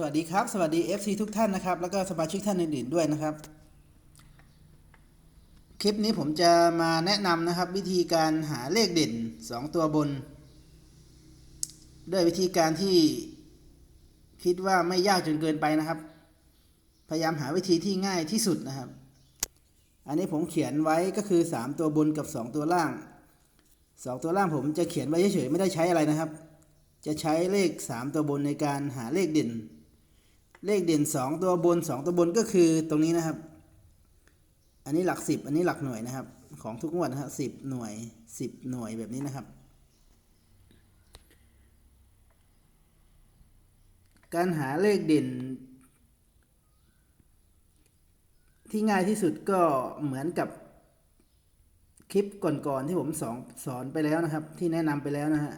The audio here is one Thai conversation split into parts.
สวัสดีครับ สวัสดี FC ทุกท่านนะครับ แล้วก็สมาชิกท่านอื่นๆด้วยนะครับ คลิปนี้ผมจะมาแนะนำนะครับ วิธีการหาเลขเด่น 2 ตัวบน ด้วยวิธีการที่คิดว่าไม่ยากจนเกินไปนะครับ พยายามหาวิธีที่ง่ายที่สุดนะครับ อันนี้ผมเขียนไว้ก็คือ 3 ตัวบนกับ 2 ตัวล่าง 2 ตัวล่างผมจะเขียนไว้เฉยๆไม่ได้ใช้อะไรนะครับ จะใช้เลข 3 ตัวบนในการหาเลขเด่น เลขเด่น 2 ตัวบน 2 ตัวบนก็คือตรงนี้นะครับ อันนี้หลัก 10 อันนี้หลักหน่วยนะครับ ของทุกงวดนะครับสิบหน่วย 10 หน่วยแบบนี้นะครับ การหาเลขเด่น ที่ง่ายที่สุดก็เหมือนกับคลิปก่อนๆที่ผมสอนสอนไปแล้วนะครับ ที่แนะนำไปแล้วนะฮะ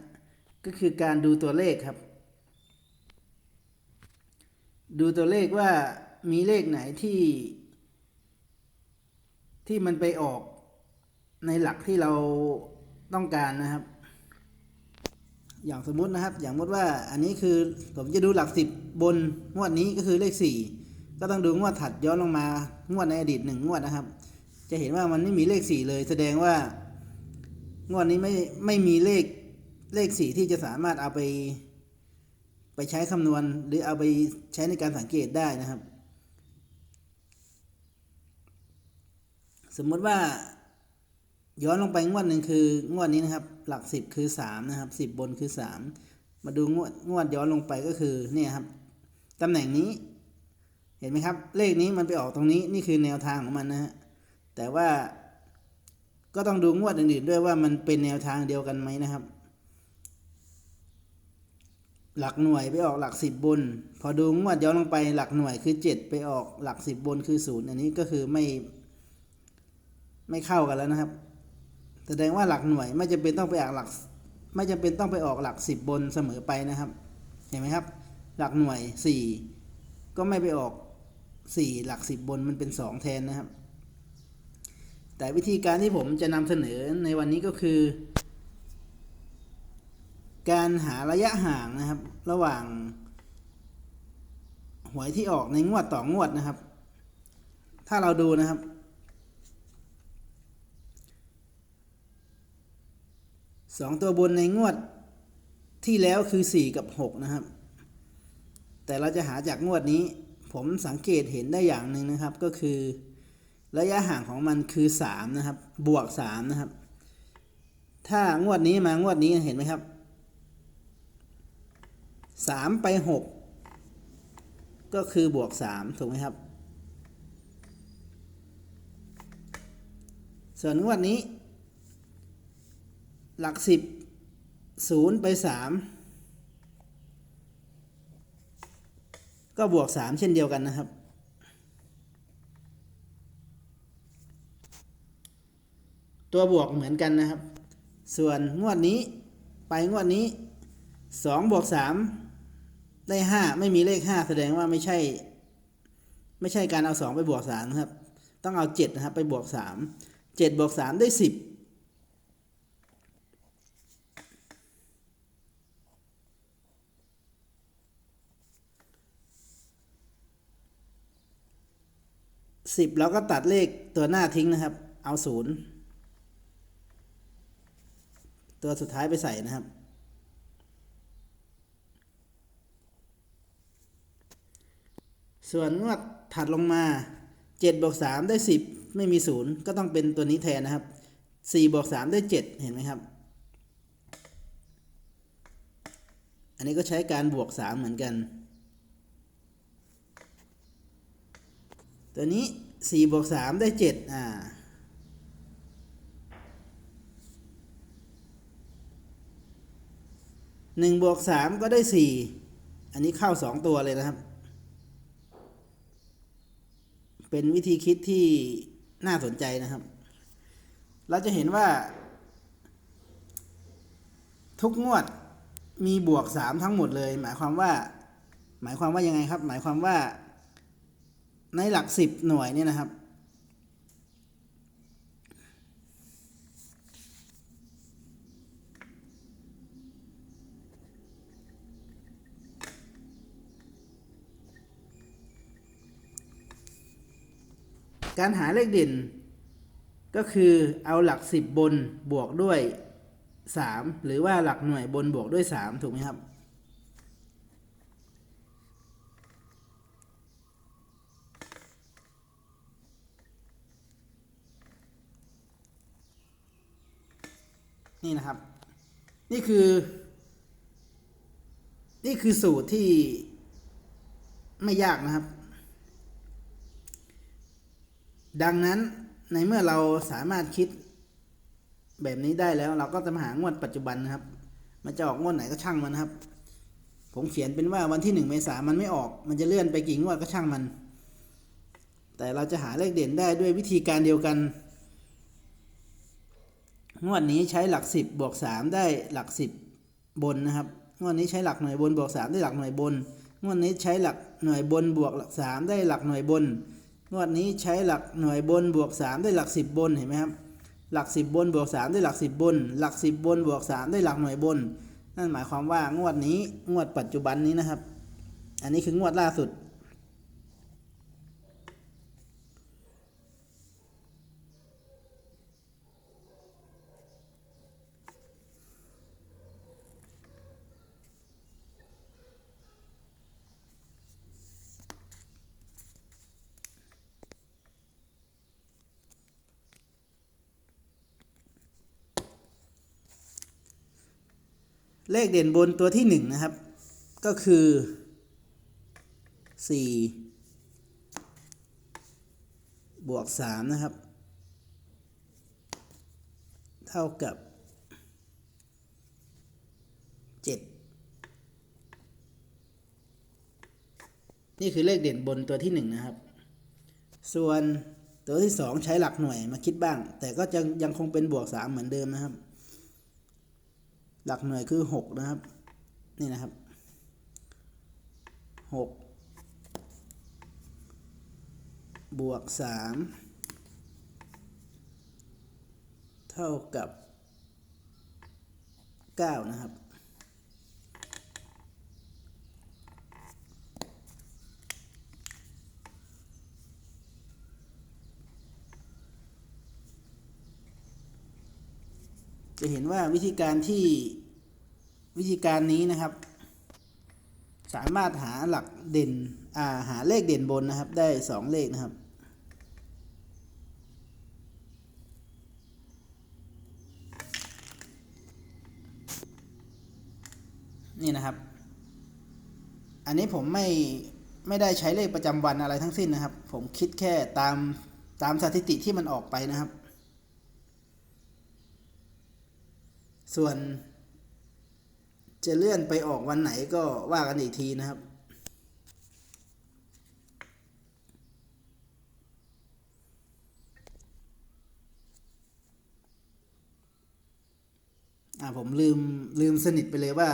ก็คือการดูตัวเลขครับ ดูตัวเลขว่ามีเลขไหนที่ ที่มันไปออกในหลักที่เราต้องการนะครับ อย่างสมมุตินะครับ อย่างสมมติว่าอันนี้คือผมจะดูหลักสิบบนงวดนี้ก็คือเลขสี่ก็ต้องดูงวดถัดย้อนลงมางวดในอดีตหนึ่งงวดนะครับ จะเห็นว่ามันไม่มีเลขสี่เลย แสดงว่างวดนี้ไม่ไม่มีเลขเลขสี่ที่จะสามารถเอาไป ไปใช้คำนวณหรือเอาไปใช้ในการสังเกตได้นะครับ สมมติว่าย้อนลงไปงวดหนึ่งคืองวดนี้นะครับ หลักสิบคือสามนะครับสิบบนคือสามมาดูงวดงวดย้อนลงไปก็คือเนี่ยครับตำแหน่งนี้เห็นไหมครับ เลขนี้มันไปออกตรงนี้นี่คือแนวทางของมันนะฮะแต่ว่าก็ต้องดูงวดอื่นๆด้วยว่ามันเป็นแนวทางเดียวกันไหมนะครับ หลักหน่วยไปออกหลักสิบบน พอดูงวดย้อนลงไปหลักหน่วยคือเจ็ดไปออกหลักสิบบนคือศูนย์อันนี้ก็คือไม่ ไม่เข้ากันแล้วนะครับ แสดงว่าหลักหน่วยไม่จำเป็นต้องไปออกหลัก ไม่จำเป็นต้องไปออกหลักสิบบนเสมอไปนะครับ เห็นไหมครับ หลักหน่วยสี่ก็ไม่ไปออกสี่หลักสิบบนมันเป็นสองแทนนะครับ แต่วิธีการที่ผมจะนำเสนอในวันนี้ก็คือ การหาระยะห่างนะครับ ระหว่างหวยที่ออกในงวดต่องวดนะครับ ถ้าเราดูนะครับ สองตัวบนในงวดที่แล้วคือสี่กับหกนะครับ แต่เราจะหาจากงวดนี้ผมสังเกตเห็นได้อย่างหนึ่งนะครับก็คือ ระยะห่างของมันคือสามนะครับ บวกสามนะครับ ถ้างวดนี้มางวดนี้เห็นไหมครับ สามไปหกก็คือบวกสามถูกไหมครับ ส่วนงวดนี้ หลักสิบศูนย์ไปสามก็บวกสามเช่นเดียวกันนะครับตัวบวกเหมือนกันนะครับ ส่วนงวดนี้ไปงวดนี้สองบวกสาม ได้ห้าไม่มีเลขห้าแสดงว่าไม่ใช่ ไม่ใช่การเอาสองไปบวกสามนะครับ ต้องเอาเจ็ดนะครับ ไปบวกสามเจ็ดบวกสามได้สิบสิบเราก็ตัดเลขตัวหน้าทิ้งนะครับ เอาศูนย์ตัวสุดท้ายไปใส่นะครับ ส่วนงวดถัดลงมาเจ็ดบวกสามได้สิบไม่มีศูนย์ก็ต้องเป็นตัวนี้แทนนะครับสี่บวกสามได้เจ็ดเห็นไหมครับ อันนี้ก็ใช้การบวกสามเหมือนกัน ตัวนี้สี่บวกสามได้เจ็ดอ่าหนึ่งบวกสามก็ได้สี่ อันนี้เข้าสองตัวเลยนะครับ เป็นวิธีคิดที่น่าสนใจนะครับ เราจะเห็นว่า ทุกงวดมีบวกสามทั้งหมดเลย หมายความว่า หมายความว่ายังไงครับ หมายความว่าในหลักสิบหน่วยเนี่ยนะครับ การหาเลขเด่น ก็คือเอาหลักสิบบนบวกด้วยสามหรือว่าหลักหน่วยบนบวกด้วยสามถูกไหมครับ นี่นะครับ นี่คือ นี่คือสูตรที่ไม่ยากนะครับ ดังนั้นในเมื่อเราสามารถคิดแบบนี้ได้แล้ว เราก็จะมาหางวดปัจจุบันนะครับ มันจะออกงวดไหนก็ช่างมันครับ ผมเขียนเป็นว่าวันที่หนึ่งเมษามันไม่ออก มันจะเลื่อนไปกี่งวดก็ช่างมัน แต่เราจะหาเลขเด่นได้ด้วยวิธีการเดียวกัน งวดนี้ใช้หลักสิบบวกสามได้หลักสิบบนนะครับ งวดนี้ใช้หลักหน่วยบนบวกสามได้หลักหน่วยบน งวดนี้ใช้หลักหน่วยบนบวกหลักสามได้หลักหน่วยบน งวดนี้ใช้หลักหน่วยบนบวกสามได้หลักสิบบนเห็นไหมครับหลักสิบบนบวกสามได้หลักสิบบน หลักสิบบนบวกสามได้หลักหน่วยบน นั่นหมายความว่างวดนี้งวดปัจจุบันนี้นะครับ อันนี้คืองวดล่าสุด เลขเด่นบนตัวที่หนึ่งนะครับ ก็คือสี่บวกสามนะครับ เท่ากับเจ็ดนี่คือเลขเด่นบนตัวที่หนึ่งนะครับ ส่วนตัวที่สองใช้หลักหน่วยมาคิดบ้าง แต่ก็จะยังคงเป็นบวกสามเหมือนเดิมนะครับ หลักหน่วยคือหกนะครับ นี่นะครับหกบวกสามเท่ากับเก้านะครับ จะเห็นว่าวิธีการที่วิธีการนี้นะครับ สามารถหาหลักเด่นอ่าหาเลขเด่นบนนะครับ ได้สองเลขนะครับ นี่นะครับ อันนี้ผมไม่ไม่ได้ใช้เลขประจำวันอะไรทั้งสิ้นนะครับ ผมคิดแค่ตามตามสถิติที่มันออกไปนะครับ ส่วนจะเลื่อนไปออกวันไหนก็ว่ากันอีกทีนะครับ อ่าผมลืมลืมสนิทไปเลยว่า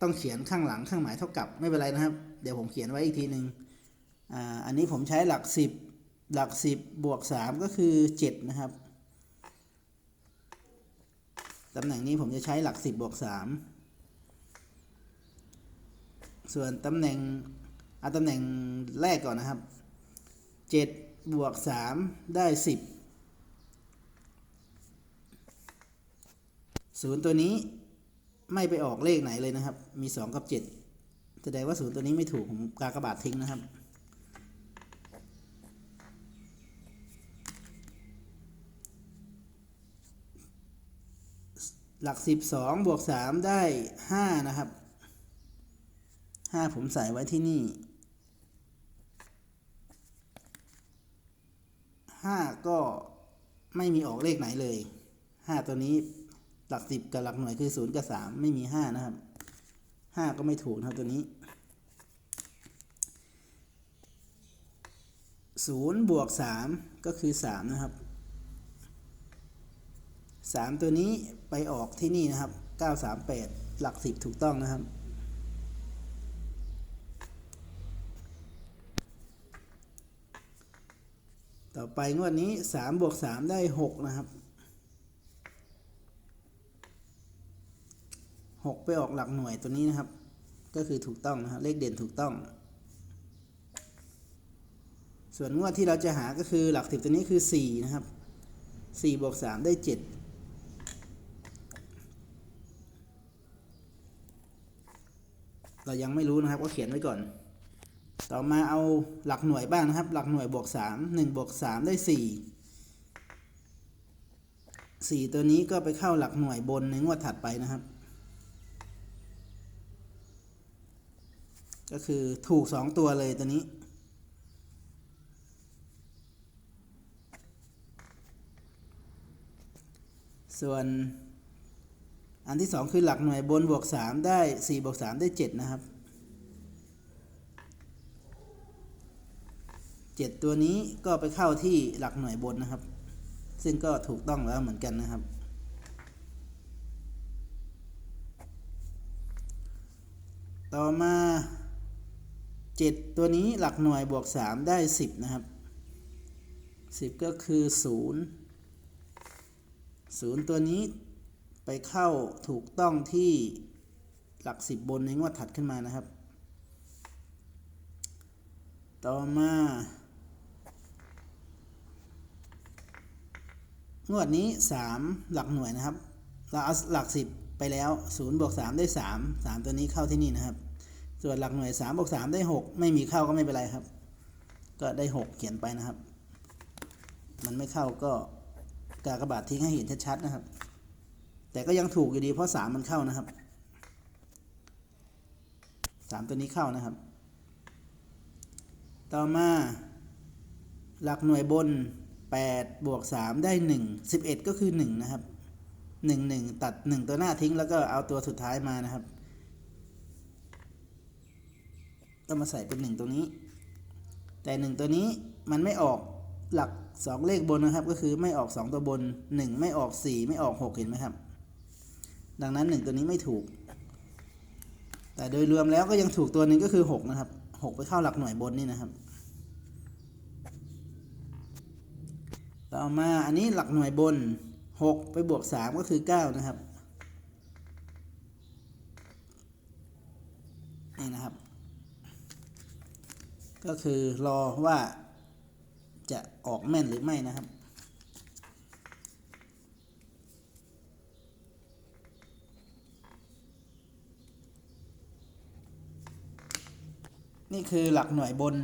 ต้องเขียนข้างหลังข้างหมายเท่ากับไม่เป็นไรนะครับ เดี๋ยวผมเขียนไว้อีกทีหนึ่งอ่าอันนี้ผมใช้หลักสิบหลักสิบบวกสามก็คือเจ็ดนะครับ ตำแหน่งนี้ผมจะใช้หลักสิบบวกสามส่วนตำแหน่งเอาตำแหน่งแรกก่อนนะครับเจ็ดบวกสามได้สิบศูนย์ตัวนี้ไม่ไปออกเลขไหนเลยนะครับ มีสองกับเจ็ดแสดงว่าศูนย์ตัวนี้ไม่ถูก ผมกากระบาดทิ้งนะครับ หลักสิบสองบวกสามได้ห้านะครับห้าผมใส่ไว้ที่นี่ห้าก็ไม่มีออกเลขไหนเลยห้าตัวนี้หลักสิบกับหลักหน่วยคือศูนย์กับสามไม่มีห้านะครับห้าก็ไม่ถูกนะครับตัวนี้ศูนย์บวกสามก็คือสามนะครับ 3 ตัวนี้ไปออกที่นี่นะครับ 938 หลัก 10 ถูกต้องนะครับ ต่อไปงวดนี้3บวก3ได้ 6 นะครับ 6 ไปออกหลักหน่วยตัวนี้นะครับ ก็คือถูกต้องนะครับ เลขเด่นถูกต้อง ส่วนงวดที่เราจะหาก็คือหลัก 10 ตัวนี้คือ 4 นะครับ4บวก3ได้ 7 เรายังไม่รู้นะครับก็เขียนไว้ก่อน ต่อมาเอาหลักหน่วยบ้างนะครับ หลักหน่วยบวกสามหนึ่งบวกสามได้สี่สี่ตัวนี้ก็ไปเข้าหลักหน่วยบนในงวดถัดไปนะครับ ก็คือถูกสองตัวเลยตัวนี้ส่วน อันที่สองคือหลักหน่วยบนบวกสามได้สี่บวกสามได้เจ็ดนะครับเจ็ดตัวนี้ก็ไปเข้าที่หลักหน่วยบนนะครับ ซึ่งก็ถูกต้องแล้วเหมือนกันนะครับ ต่อมาเจ็ดตัวนี้หลักหน่วยบวกสามได้สิบนะครับสิบก็คือศูนย์ศูนย์ตัวนี้ ไปเข้าถูกต้องที่หลักสิบบนในงวดถัดขึ้นมานะครับ ต่อมางวดนี้สามหลักหน่วยนะครับ เราเอาหลักสิบไปแล้วศูนย์บวกสามได้สามสามตัวนี้เข้าที่นี่นะครับ ส่วนหลักหน่วยสามบวกสามได้หกไม่มีเข้าก็ไม่เป็นไรครับ ก็ได้หกเขียนไปนะครับ มันไม่เข้าก็กากระบาททิ้งให้เห็นชัดๆนะครับ แต่ก็ยังถูกอยู่ดีเพราะสามมันเข้านะครับสามตัวนี้เข้านะครับ ต่อมา หลักหน่วยบนแปดบวกสามได้หนึ่งสิบเอ็ดก็คือหนึ่งนะครับหนึ่งหนึ่งตัดหนึ่งตัวหน้าทิ้งแล้วก็เอาตัวสุดท้ายมานะครับ ก็มาใส่เป็นหนึ่งตรงนี้ แต่หนึ่งตัวนี้มันไม่ออกหลักสองเลขบนนะครับ ก็คือไม่ออกสองตัวบนหนึ่งไม่ออกสี่ไม่ออกหกเห็นไหมครับ ดังนั้นหนึ่งตัวนี้ไม่ถูก แต่โดยรวมแล้วก็ยังถูกตัวหนึ่งก็คือหกนะครับหกไปเข้าหลักหน่วยบนนี่นะครับ ต่อมาอันนี้หลักหน่วยบนหกไปบวกสามก็คือเก้านะครับนี่นะครับ ก็คือรอว่าจะออกแม่นหรือไม่นะครับ นี่คือหลักหน่วยบน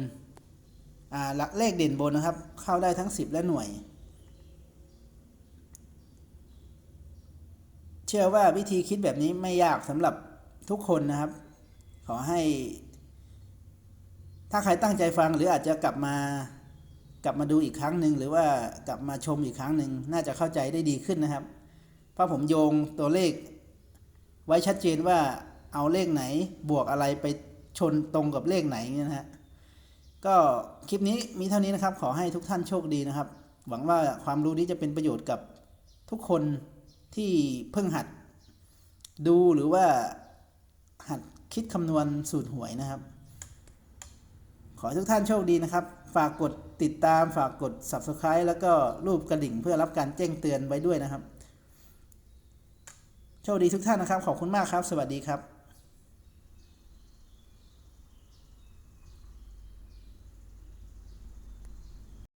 หลักเลขเด่นบนนะครับ เข้าได้ทั้ง 10 และหน่วย เชื่อว่าวิธีคิดแบบนี้ไม่ยากสำหรับทุกคนนะครับ ขอให้ ถ้าใครตั้งใจฟังหรืออาจจะกลับมากลับมาดูอีกครั้งหนึ่งหรือว่ากลับมาชมอีกครั้งหนึ่งน่าจะเข้าใจได้ดีขึ้นนะครับ เพราะผมโยงตัวเลข ไว้ชัดเจนว่าเอาเลขไหนบวกอะไรไป ชนตรงกับเลขไหนเนี่ยนะฮะก็คลิปนี้มีเท่านี้นะครับ ขอให้ทุกท่านโชคดีนะครับ หวังว่าความรู้นี้จะเป็นประโยชน์กับทุกคนที่เพิ่งหัดดูหรือว่าหัดคิดคำนวณสูตรหวยนะครับ ขอทุกท่านโชคดีนะครับ ฝากกดติดตามฝากกด subscribe แล้วก็รูปกระดิ่งเพื่อรับการแจ้งเตือนไว้ด้วยนะครับ โชคดีทุกท่านนะครับ ขอบคุณมากครับ สวัสดีครับ